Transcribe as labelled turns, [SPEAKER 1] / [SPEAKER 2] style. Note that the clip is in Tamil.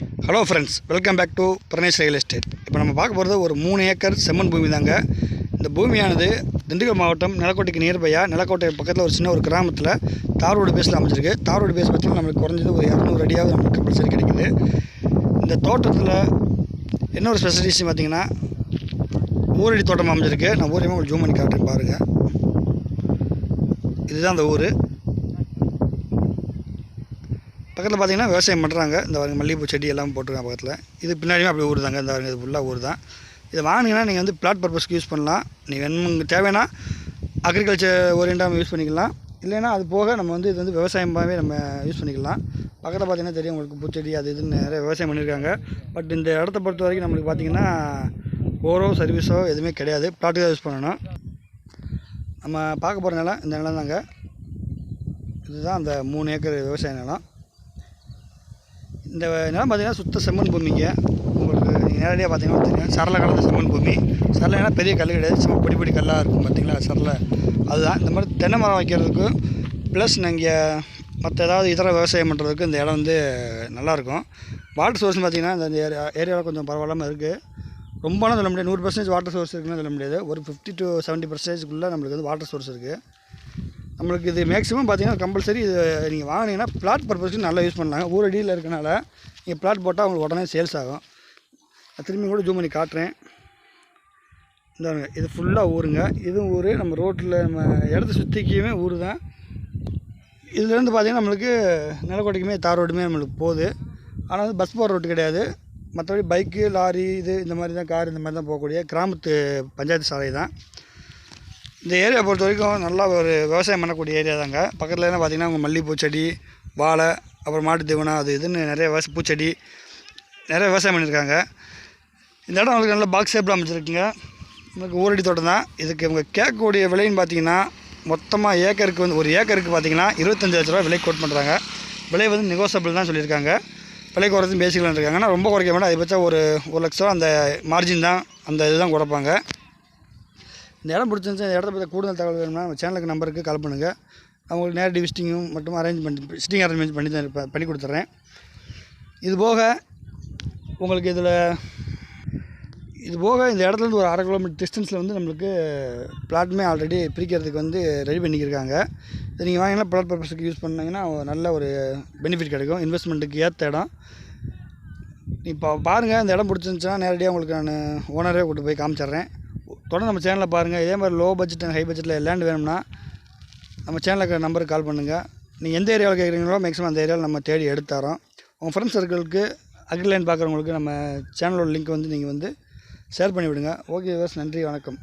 [SPEAKER 1] Hello friends welcome back to Pranesh real estate இப்போ நம்ம பார்க்க போகிறது ஒரு மூணு ஏக்கர் செம்மண் பூமி தாங்க. இந்த பூமியானது திண்டுக்கல் மாவட்டம் நிலக்கோட்டைக்கு நியர்பையாக நிலக்கோட்டை பக்கத்தில் ஒரு சின்ன ஒரு கிராமத்தில் தார் ரோடு பேஸில் அமைஞ்சிருக்கு. தார் ரோடு பேஸ் பார்த்தீங்கன்னா நம்மளுக்கு குறைஞ்சது ஒரு இரநூறு அடியாவது நமக்கு கம்பல்சரி கிடைக்குது. இந்த தோட்டத்தில் என்ன ஒரு ஸ்பெஷலிஸ்ட் பார்த்தீங்கன்னா ஊரடி தோட்டம் அமைஞ்சிருக்கு. நான் ஊரையுமே உங்களுக்கு ஜூம் பண்ணி காட்டுறேன் பாருங்கள் இதுதான் அந்த ஊர். பக்கத்தில் பார்த்தீங்கன்னா விவசாயம் பண்ணுறாங்க இந்த பாருங்க மல்லிகைப்பூ செடி எல்லாம் போட்டிருக்காங்க பக்கத்தில். இது பின்னாடியுமே அப்படி ஊர் தாங்க இந்த பாருங்க இது ஃபுல்லாக ஊர் தான் இதை வாங்கினீங்கன்னா நீங்கள் வந்து பிளாட் பர்பஸ்க்கு யூஸ் பண்ணலாம். நீங்கள் உங்களுக்கு தேவைன்னா அக்ரிகல்ச்சர் ஓரியண்டாக யூஸ் பண்ணிக்கலாம். இல்லைன்னா அது போக நம்ம வந்து இது வந்து விவசாயமாகவே நம்ம யூஸ் பண்ணிக்கலாம். பக்கத்தில் பார்த்தீங்கன்னா தெரியும் உங்களுக்கு பூச்செடி அது இதுன்னு நிறைய விவசாயம் பண்ணியிருக்காங்க பட் இந்த இடத்த பொறுத்த வரைக்கும் நம்மளுக்கு பார்த்தீங்கன்னா போரோ சர்வீஸோ எதுவுமே கிடையாது. பிளாட்டுக்கு தான் யூஸ் பண்ணணும். நம்ம பார்க்க போகிற நிலம் இந்த நிலம் தாங்க இதுதான் அந்த மூணு ஏக்கர் விவசாய நிலம். இந்த நிலம் பார்த்திங்கன்னா சுத்த செம்மண் பூமிங்க. உங்களுக்கு நேரடியாக பார்த்தீங்கன்னா தெரியும். சரளை கலந்த செம்மண் பூமி. சரளைனா பெரிய கல் கிடையாது. சும்மா பொடி பொடி கல்லாக இருக்கும் பார்த்தீங்களா? சரளை. அதுதான். இந்த மாதிரி தென்னை மரம் வைக்கிறதுக்கு ப்ளஸ் நீங்கள் மற்ற ஏதாவது இதர விவசாயம் பண்ணுறதுக்கு இந்த இடம் வந்து நல்லாயிருக்கும். வாட்டர் சோர்ஸ்னு பார்த்தீங்கன்னா இந்த ஏரியா ஏரியாவில் கொஞ்சம் பரவாயில்லாமல் இருக்குது ரொம்பலாம் சொல்ல முடியாது. நூறு பர்சன்டேஜ் வாட்டர் சோர்ஸ் இருக்குன்னு சொல்ல முடியாது. ஒரு ஃபிஃப்டி டு செவன்ட்டி பர்சன்டேஜ்க்குள்ளே நம்மளுக்கு வந்து வாட்டர் சோர்ஸ் இருக்குது நம்மளுக்கு இது மேக்ஸிமம் பார்த்தீங்கன்னா கம்பல்சரி இது நீங்கள் வாங்கினீங்கன்னா பிளாட் பர்பஸ்க்கு நல்லா யூஸ் பண்ணலாங்க. அடியில் இருக்கனால நீங்கள் பிளாட் போட்டால் உங்களுக்கு உடனே சேல்ஸ் ஆகும். திரும்பி கூட ஜூம் பண்ணி காட்டுறேன். இந்தாங்க இது ஃபுல்லாக ஊருங்க. இதுவும் ஊர் நம்ம ரோட்டில் நம்ம இடத்த சுற்றிக்குமே ஊர் தான் இதுலேருந்து பார்த்திங்கன்னா நம்மளுக்கு நிலக்கோட்டைக்குமே தார் ரோடுமே நம்மளுக்கு போகுது. ஆனால் வந்து பஸ் போகிற ரோட்டு கிடையாது. மற்றபடி பைக்கு லாரி இது இந்த மாதிரி தான் கார் இந்த மாதிரி தான் போகக்கூடிய கிராமத்து பஞ்சாயத்து சாலை தான் இந்த ஏரியா பொறுத்த வரைக்கும் நல்லா ஒரு விவசாயம் பண்ணக்கூடிய ஏரியா தாங்க. பக்கத்தில் எல்லாம் பார்த்தீங்கன்னா உங்கள் மல்லிகைப்பூ செடி வாழை அப்புறம் மாட்டு தீவனம் அது இதுன்னு நிறைய விவசாய பூச்செடி நிறைய விவசாயம் பண்ணியிருக்காங்க. இந்த இடம் உங்களுக்கு நல்ல பாக்ஸ் ஷேப்பில் அமைச்சிருக்குங்க உங்களுக்கு ஊரடி தோட்டம் தான். இதுக்கு இவங்க கேட்கக்கூடிய விலைன்னு பார்த்தீங்கன்னா மொத்தமாக ஏக்கருக்கு வந்து ஒரு ஏக்கருக்கு பார்த்தீங்கன்னா இருபத்தஞ்சு லட்ச ரூபா விலை கோட் பண்ணுறாங்க விலை வந்து நெகோசபிள் தான் சொல்லியிருக்காங்க. விலை குறைச்சி பேசிக்கலாம்னு இருக்காங்க. ஆனால் ரொம்ப குறைக்க வேண்டாம் அதிகபட்சம் ஒரு ஒரு லட்ச ரூபா அந்த மார்ஜின் தான் அந்த இதுதான் குறைப்பாங்க இந்த இடம் பிடிச்சிருந்துச்சு இந்த இடத்த பற்றி கூடுதல் தகவல் வேணும்னா நம்ம சேனலுக்கு நம்பருக்கு கால் பண்ணுங்கள் அவங்களுக்கு நேரடி விசிட்டிங்கும் மட்டும் அரேஞ்ச் பண்ணி விசிட்டிங் அரேஞ்ச் பண்ணி தான் இருப்பேன் பண்ணி கொடுத்துட்றேன் இது போக உங்களுக்கு இதில் இது போக இந்த இடத்துலேருந்து ஒரு அரை கிலோமீட்டர் டிஸ்டன்ஸில் வந்து நம்மளுக்கு பிளாட்டுமே ஆல்ரெடி பிரிக்கிறதுக்கு வந்து ரெடி பண்ணிக்கிருக்காங்க. இது நீங்கள் வாங்கினா பிளாட் பர்பஸுக்கு யூஸ் பண்ணீங்கன்னா நல்ல ஒரு பெனிஃபிட் கிடைக்கும். இன்வெஸ்ட்மெண்ட்டுக்கு ஏற்ற இடம். இப்போ பாருங்கள் இந்த இடம் பிடிச்சிருந்துச்சுன்னா நேரடியாக உங்களுக்கு நான் ஓனரே கூட்டு போய் காமிச்சிட்றேன். தொடர்ந்து நம்ம சேனலில் பாருங்கள் இதே மாதிரி லோ பட்ஜெட் அண்ட் ஹை பட்ஜெட்டில் லேண்ட் வேணும்னா நம்ம சேனலுக்கு நம்பருக்கு கால் பண்ணுங்கள் நீங்கள் எந்த ஏரியாவில் கேட்குறீங்களோ மேக்ஸிமம் அந்த ஏரியாவில் நம்ம தேடி எடுத்தாரோம் உங்கள் ஃப்ரெண்ட்ஸ் சர்க்கிளுக்கு அக்ரிலைன் பார்க்குறவங்களுக்கு நம்ம சேனலோட லிங்க் வந்து நீங்கள் வந்து ஷேர் பண்ணிவிடுங்க. ஓகே விவர்ஸ் நன்றி வணக்கம்.